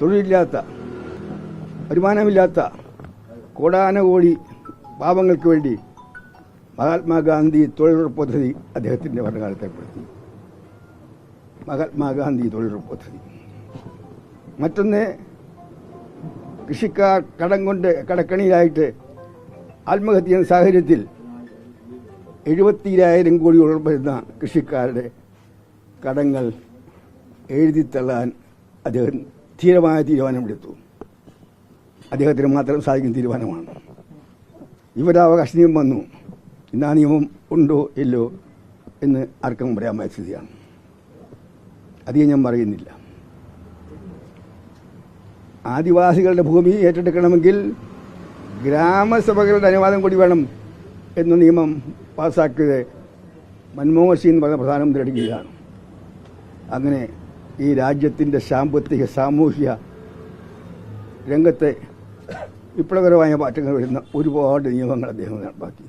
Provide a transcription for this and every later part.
തൊഴിലില്ലാത്ത വരുമാനമില്ലാത്ത കോടാനകോടി പാപങ്ങൾക്ക് വേണ്ടി മഹാത്മാഗാന്ധി തൊഴിലുറപ്പ് പദ്ധതി അദ്ദേഹത്തിന്റെ ഭരണകാലത്ത് ഏർപ്പെടുത്തി മഹാത്മാഗാന്ധി തൊഴിലുറപ്പ് പദ്ധതി. മറ്റൊന്ന് കൃഷിക്കാർ കടം കൊണ്ട് കടക്കണിയിലായിട്ട് ആത്മഹത്യ സാഹചര്യത്തിൽ എഴുപത്തിരായിരം കോടിയോളം വരുന്ന കൃഷിക്കാരുടെ കടങ്ങൾ എഴുതിത്തള്ളാൻ അദ്ദേഹം ധീരമായ തീരുമാനമെടുത്തു അദ്ദേഹത്തിന് മാത്രം സാധിക്കുന്ന തീരുമാനമാണ്. ഇവരവകാശ നിയമം വന്നു. ഇന്ന് ആ നിയമം ഉണ്ടോ ഇല്ലോ എന്ന് ആർക്കും പറയാൻ സ്ഥിതിയാണ്. അധികം ഞാൻ പറയുന്നില്ല. ആദിവാസികളുടെ ഭൂമി ഏറ്റെടുക്കണമെങ്കിൽ ഗ്രാമസഭകളുടെ അനുവാദം കൂടി വേണം എന്ന നിയമം പാസ്സാക്കിയത് മൻമോഹൻ സിംഗ് എന്ന് പറഞ്ഞ പ്രധാനമന്ത്രിയുടെ കീഴിലാണ്. അങ്ങനെ ഈ രാജ്യത്തിന്റെ സാമ്പത്തിക സാമൂഹ്യ രംഗത്തെ വിപ്ലവകരമായ മാറ്റങ്ങൾ വരുന്ന ഒരുപാട് നിയമങ്ങൾ അദ്ദേഹം നടപ്പാക്കി.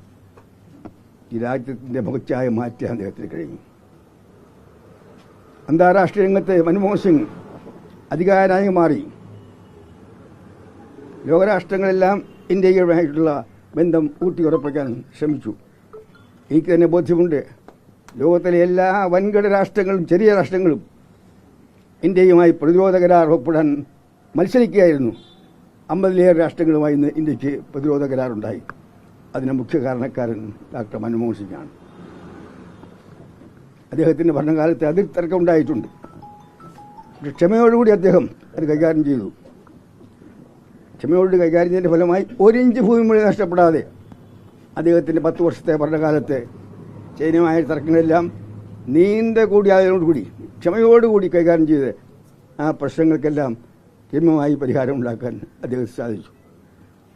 ഈ രാജ്യത്തിന്റെ മുഖച്ഛായ മാറ്റാൻ അദ്ദേഹത്തിന് കഴിഞ്ഞു. അന്താരാഷ്ട്ര രംഗത്തെ മൻമോഹൻ സിംഗ് അധികാരനായി മാറി. ലോകരാഷ്ട്രങ്ങളെല്ലാം ഇന്ത്യയുമായിട്ടുള്ള ബന്ധം ഊട്ടിയുറപ്പിക്കാൻ ശ്രമിച്ചു. എനിക്ക് തന്നെ ബോധ്യമുണ്ട്. ലോകത്തിലെ എല്ലാ വൻകിട രാഷ്ട്രങ്ങളും ചെറിയ രാഷ്ട്രങ്ങളും ഇന്ത്യയുമായി പ്രതിരോധ കരാർ ഒപ്പിടാൻ മത്സരിക്കുകയായിരുന്നു. അമ്പതിലേറെ രാഷ്ട്രങ്ങളുമായി ഇന്ന് ഇന്ത്യയ്ക്ക് പ്രതിരോധ കരാറുണ്ടായി അതിന് മുഖ്യ കാരണക്കാരൻ ഡോക്ടർ മൻമോഹൻ സിംഗാണ്. അദ്ദേഹത്തിന്റെ ഭരണകാലത്ത് അതിൽ തർക്കം ഉണ്ടായിട്ടുണ്ട് ക്ഷമയോടുകൂടി അദ്ദേഹം അത് കൈകാര്യം ചെയ്തു. ക്ഷമയോട് കൈകാര്യം ചെയ്യുന്നതിന്റെ ഫലമായി ഒരിഞ്ച് ഭൂമി മുഴുവൻ നഷ്ടപ്പെടാതെ അദ്ദേഹത്തിന്റെ പത്ത് വർഷത്തെ ഭരണകാലത്ത് ചൈനയുമായ തർക്കങ്ങളെല്ലാം നീണ്ട കൂടിയായതോടുകൂടി ക്ഷമയോടുകൂടി കൈകാര്യം ചെയ്ത് ആ പ്രശ്നങ്ങൾക്കെല്ലാം രമ്യമായി പരിഹാരം ഉണ്ടാക്കാൻ അദ്ദേഹം സാധിച്ചു.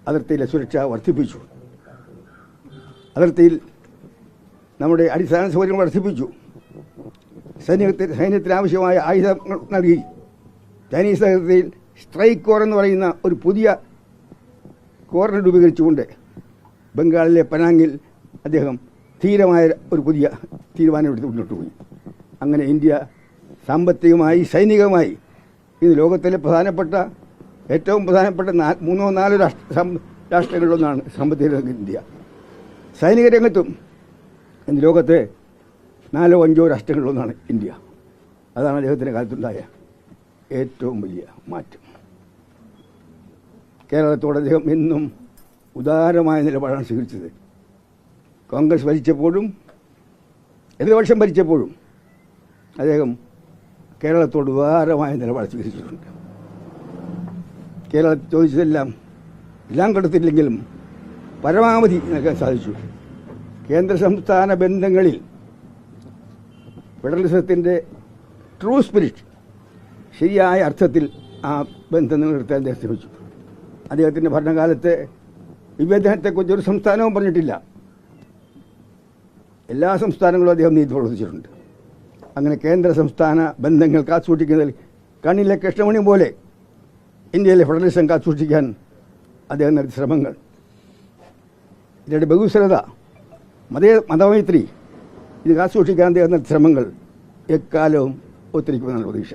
അതിർത്തിയിലെ സുരക്ഷ വർദ്ധിപ്പിച്ചു. അതിർത്തിയിൽ നമ്മുടെ അടിസ്ഥാന സൗകര്യങ്ങൾ വർദ്ധിപ്പിച്ചു. സൈന്യത്തിന് സൈന്യത്തിന് ആവശ്യമായ ആയുധങ്ങൾ നൽകി. ചൈനീസ് അതിർത്തിയിൽ സ്ട്രൈക്ക് കോർ എന്ന് പറയുന്ന ഒരു പുതിയ കോറിനെ രൂപീകരിച്ചുകൊണ്ട് ബംഗാളിലെ പനാങ്ങിൽ അദ്ദേഹം ധീരമായ ഒരു പുതിയ തീരുമാനമെടുത്ത് മുന്നോട്ട് പോയി. അങ്ങനെ ഇന്ത്യ സാമ്പത്തികമായി സൈനികമായി ഇന്ന് ലോകത്തിലെ പ്രധാനപ്പെട്ട ഏറ്റവും പ്രധാനപ്പെട്ട മൂന്നോ നാലോ രാഷ്ട്ര രാഷ്ട്രങ്ങളിലൊന്നാണ് സാമ്പത്തിക ഇന്ത്യ. സൈനിക രംഗത്തും ഇന്ന് ലോകത്തെ നാലോ അഞ്ചോ രാഷ്ട്രങ്ങളിലൊന്നാണ് ഇന്ത്യ. അതാണ് അദ്ദേഹത്തിന്റെ കാലത്തുണ്ടായ ഏറ്റവും വലിയ മാറ്റം. കേരളത്തോട് അദ്ദേഹം എന്നും ഉദാരമായ നിലപാടാണ് സ്വീകരിച്ചത്. കോൺഗ്രസ് ഭരിച്ചപ്പോഴും എതിർപക്ഷം ഭരിച്ചപ്പോഴും അദ്ദേഹം കേരളത്തോട് ഉപകാരമായ നിലപാട് സ്വീകരിച്ചിട്ടുണ്ട് കേരളത്തിൽ ചോദിച്ചതെല്ലാം എല്ലാം കൊടുത്തില്ലെങ്കിലും പരമാവധി നൽകാൻ സാധിച്ചു. കേന്ദ്ര സംസ്ഥാന ബന്ധങ്ങളിൽ ഫെഡറലിസത്തിന്റെ ട്രൂ സ്പിരിറ്റ് ശരിയായ അർത്ഥത്തിൽ ആ ബന്ധം നിലനിർത്താൻ അദ്ദേഹം ശ്രമിച്ചു. അദ്ദേഹത്തിന്റെ ഭരണകാലത്ത് വിവേചനത്തെക്കുറിച്ച് ഒരു സംസ്ഥാനവും പറഞ്ഞിട്ടില്ല. എല്ലാ സംസ്ഥാനങ്ങളും അദ്ദേഹം നീതി പ്രവർത്തിച്ചിട്ടുണ്ട്. അങ്ങനെ കേന്ദ്ര സംസ്ഥാന ബന്ധങ്ങൾ കാത്തുസൂക്ഷിക്കുന്നതിൽ കണ്ണിലെ കൃഷ്ണമണി പോലെ ഇന്ത്യയിലെ ഫെഡറലിസം കാത്തുസൂക്ഷിക്കാൻ അദ്ദേഹം നടത്തിയ ശ്രമങ്ങൾ. ഇതിന്റെ ബഹുസ്വരത മതേ മതമൈത്രി ഇത് കാത്തുസൂക്ഷിക്കാൻ അദ്ദേഹം നടത്തിയ ശ്രമങ്ങൾ എക്കാലവും ഒത്തിരിക്കുമെന്നാണ് പ്രതീക്ഷ.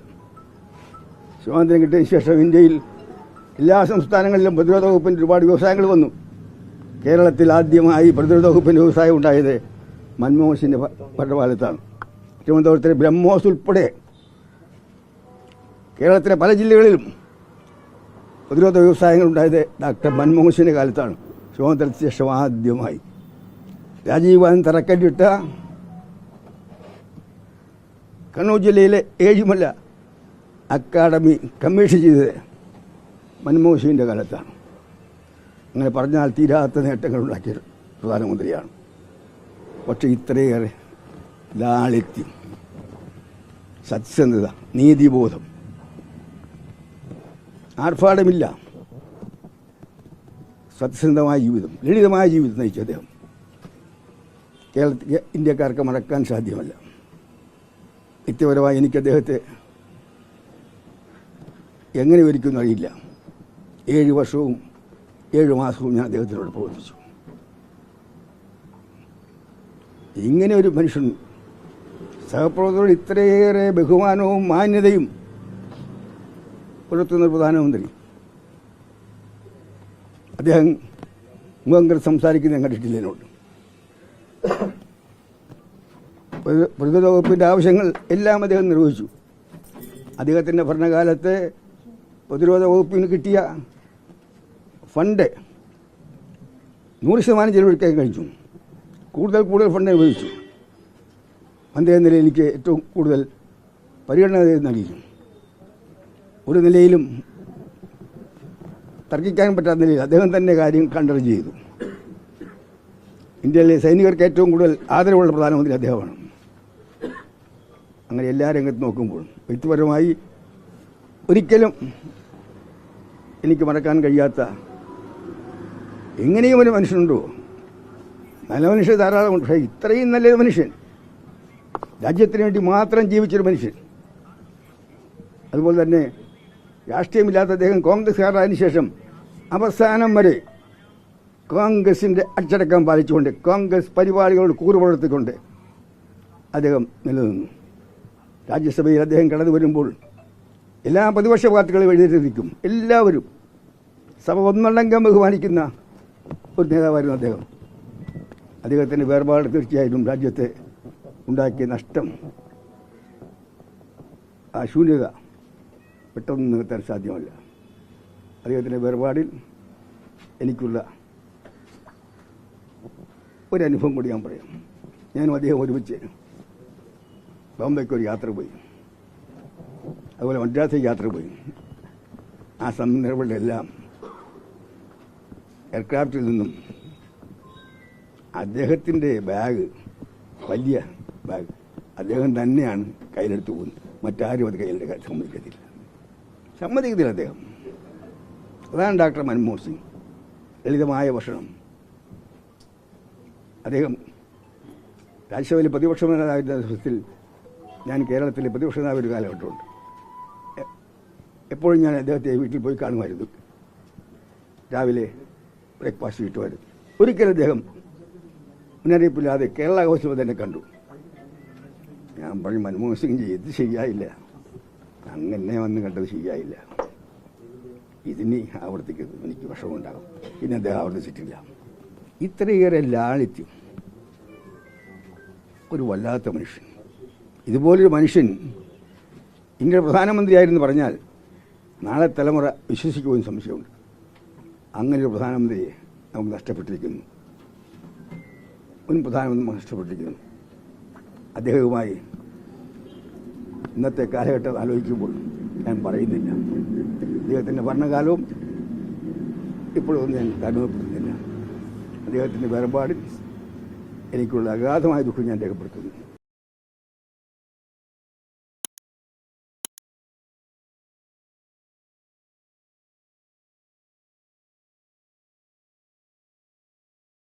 സ്വാതന്ത്ര്യം കിട്ടിയതിന് ശേഷം ഇന്ത്യയിൽ എല്ലാ സംസ്ഥാനങ്ങളിലും പ്രതിരോധ വകുപ്പിന്റെ ഒരുപാട് വ്യവസായങ്ങൾ വന്നു. കേരളത്തിൽ ആദ്യമായി പ്രതിരോധ വകുപ്പിന്റെ വ്യവസായം ഉണ്ടായത് മൻമോഹൻ സിംഗിന്റെ ഭരണകാലത്താണ് തിരുവനന്തപുരത്തിലെ ബ്രഹ്മോസ് ഉൾപ്പെടെ കേരളത്തിലെ പല ജില്ലകളിലും പ്രതിരോധ വ്യവസായങ്ങൾ ഉണ്ടായത് ഡോക്ടർ മൻമോഹൻ സിംഗിന്റെ കാലത്താണ്. സ്വാതന്ത്ര്യത്തിന് ശേഷം ആദ്യമായി. രാജീവ് ഗാന്ധി തറക്കല്ലിട്ട കണ്ണൂർ ജില്ലയിലെ ഏഴിമല അക്കാഡമി കമ്മീഷൻ ചെയ്തത് മൻമോഹൻ സിംഗിന്റെ കാലത്താണ്. അങ്ങനെ പറഞ്ഞാൽ തീരാത്ത നേട്ടങ്ങൾ ഉണ്ടാക്കിയ പ്രധാനമന്ത്രിയാണ്. പക്ഷെ ഇത്രയേറെ ലാളിത്യം സത്യസന്ധത നീതിബോധം ആർഭാടമില്ല. സത്യസന്ധമായ ജീവിതം ലളിതമായ ജീവിതം നയിച്ചു അദ്ദേഹം. കേരളത്തിൽ ഇന്ത്യക്കാർക്ക് മറക്കാൻ സാധ്യമല്ല. വ്യക്തിപരമായി എനിക്ക് അദ്ദേഹത്തെ എങ്ങനെ ഒരിക്കുന്നു അറിയില്ല. ഏഴ് വർഷവും ഏഴ് മാസവും ഞാൻ അദ്ദേഹത്തിനോട് പ്രവർത്തിച്ചു. ഇങ്ങനെ ഒരു മനുഷ്യൻ സഹപ്രവർത്തകരോട് ഇത്രയേറെ ബഹുമാനവും മാന്യതയും പുലർത്തുന്ന പ്രധാനമന്ത്രി. അദ്ദേഹം മുഖങ്കർ സംസാരിക്കുന്ന ഞാൻ കണ്ടിട്ടില്ല എന്നോട് പ്രതി- പ്രതിരോധ വകുപ്പിന്റെ ആവശ്യങ്ങൾ എല്ലാം അദ്ദേഹം നിർവഹിച്ചു. അദ്ദേഹത്തിന്റെ ഭരണകാലത്ത് പ്രതിരോധ വകുപ്പിന് കിട്ടിയ ഫണ്ട് നൂറ് ശതമാനം ചെലവഴിക്കാൻ കഴിഞ്ഞു. കൂടുതൽ കൂടുതൽ ഫണ്ട് അനുവദിച്ചു എന്ന നിലയിൽ എനിക്ക് ഏറ്റവും കൂടുതൽ പരിഗണന നൽകി ഒരു നിലയിലും തർക്കിക്കാൻ പറ്റാത്ത നിലയിൽ അദ്ദേഹം തന്നെ കാര്യം കണ്ടറിഞ്ഞ് ചെയ്തു. ഇന്ത്യയിലെ സൈനികർക്ക് ഏറ്റവും കൂടുതൽ ആദരവുള്ള പ്രധാനമന്ത്രി അദ്ദേഹമാണ്. അങ്ങനെ എല്ലാ രംഗത്ത് നോക്കുമ്പോൾ വ്യക്തിപരമായി ഒരിക്കലും എനിക്ക് മറക്കാൻ കഴിയാത്ത എങ്ങനെയും ഒരു മനുഷ്യനുണ്ടോ? നല്ല മനുഷ്യർ ധാരാളമുണ്ട് പക്ഷേ ഇത്രയും നല്ലൊരു മനുഷ്യൻ രാജ്യത്തിന് വേണ്ടി മാത്രം ജീവിച്ചൊരു മനുഷ്യൻ. അതുപോലെ തന്നെ രാഷ്ട്രീയമില്ലാത്ത അദ്ദേഹം കോൺഗ്രസ്സുകാരായതിനു ശേഷം അവസാനം വരെ കോൺഗ്രസിന്റെ അച്ചടക്കം പാലിച്ചുകൊണ്ട് കോൺഗ്രസ് പരിപാടികളോട് കൂറുപുലർത്തിക്കൊണ്ട് അദ്ദേഹം നിലനിന്നു. രാജ്യസഭയിൽ അദ്ദേഹം കടന്നു വരുമ്പോൾ എല്ലാ പ്രതിപക്ഷ പാർട്ടികളും എഴുതിയിരിക്കും എല്ലാവരും സഭ ഒന്നടങ്കം ബഹുമാനിക്കുന്ന ഒരു നേതാവായിരുന്നു അദ്ദേഹം. അദ്ദേഹത്തിന്റെ വേർപാട് തീർച്ചയായിട്ടും രാജ്യത്തെ ഉണ്ടാക്കിയ നഷ്ടം. ആ ശൂന്യത പെട്ടെന്ന് നികത്താൻ സാധ്യമല്ല. അദ്ദേഹത്തിന്റെ വേർപാടിൽ എനിക്കുള്ള ഒരനുഭവം കൂടി ഞാൻ പറയാം. ഞാനും അദ്ദേഹം ഒരുമിച്ച് ബോംബെക്ക് ഒരു യാത്ര പോയി. അതുപോലെ മദ്രാസിലേക്ക് യാത്ര പോയി. ആ സന്ദർഭങ്ങളിലെല്ലാം എയർക്രാഫ്റ്റിൽ നിന്നും അദ്ദേഹത്തിന്റെ ബാഗ് വലിയ ബാഗ് അദ്ദേഹം തന്നെയാണ് കയ്യിലെടുത്ത് പോകുന്നത്. മറ്റാരും അത് കയ്യിലെടുക്കാൻ സമ്മതിക്കത്തില്ല. സമ്മതിക്കത്തില്ല അദ്ദേഹം. അതാണ് ഡോക്ടർ മൻമോഹൻ സിംഗ്. ലളിതമായ ഭക്ഷണം. അദ്ദേഹം രാജ്യസഭയിൽ പ്രതിപക്ഷ ദിവസത്തിൽ ഞാൻ കേരളത്തിലെ പ്രതിപക്ഷ നേതാവ് ഒരു കാലഘട്ടമുണ്ട്. എപ്പോഴും ഞാൻ അദ്ദേഹത്തെ വീട്ടിൽ പോയി കാണുമായിരുന്നു. രാവിലെ ബ്രേക്ക്ഫാസ്റ്റ് കിട്ടുമായിരുന്നു. ഒരിക്കലും അദ്ദേഹം മുന്നറിയിപ്പില്ലാതെ കേരള ഹൗസിൽ തന്നെ കണ്ടു. ഞാൻ പറഞ്ഞു മൻമോഹൻ സിംഗ് ഇത് ശരിയായില്ല. അങ്ങനെ വന്ന് കണ്ടത് ശരിയായില്ല. ഇതിനി ആവർത്തിക്കരുത് എനിക്ക് വിഷമമുണ്ടാകും. പിന്നെ അദ്ദേഹം ആവർത്തിച്ചിട്ടില്ല. ഇത്രയേറെ ലാളിത്യം. ഒരു വല്ലാത്ത മനുഷ്യൻ. ഇതുപോലൊരു മനുഷ്യൻ ഇന്ത്യയുടെ പ്രധാനമന്ത്രിയായിരുന്നു പറഞ്ഞാൽ നാളെ തലമുറ വിശ്വസിക്കുമെന്ന് സംശയമുണ്ട്. അങ്ങനെ ഒരു പ്രധാനമന്ത്രിയെ നമുക്ക് നഷ്ടപ്പെട്ടിരിക്കുന്നു. മുൻ പ്രധാനമന്ത്രി നഷ്ടപ്പെട്ടിരിക്കുന്നു അദ്ദേഹവുമായി ഇന്നത്തെ കാലഘട്ടം ആലോചിക്കുമ്പോൾ ഞാൻ പറയുന്നില്ല. അദ്ദേഹത്തിന്റെ ഭരണകാലവും ഇപ്പോഴൊന്നും ഞാൻ താരതമ്യപ്പെടുത്തുന്നില്ല അദ്ദേഹത്തിന്റെ വേർപാടിൽ എനിക്കുള്ള അഗാധമായ ദുഃഖം ഞാൻ രേഖപ്പെടുത്തുന്നു.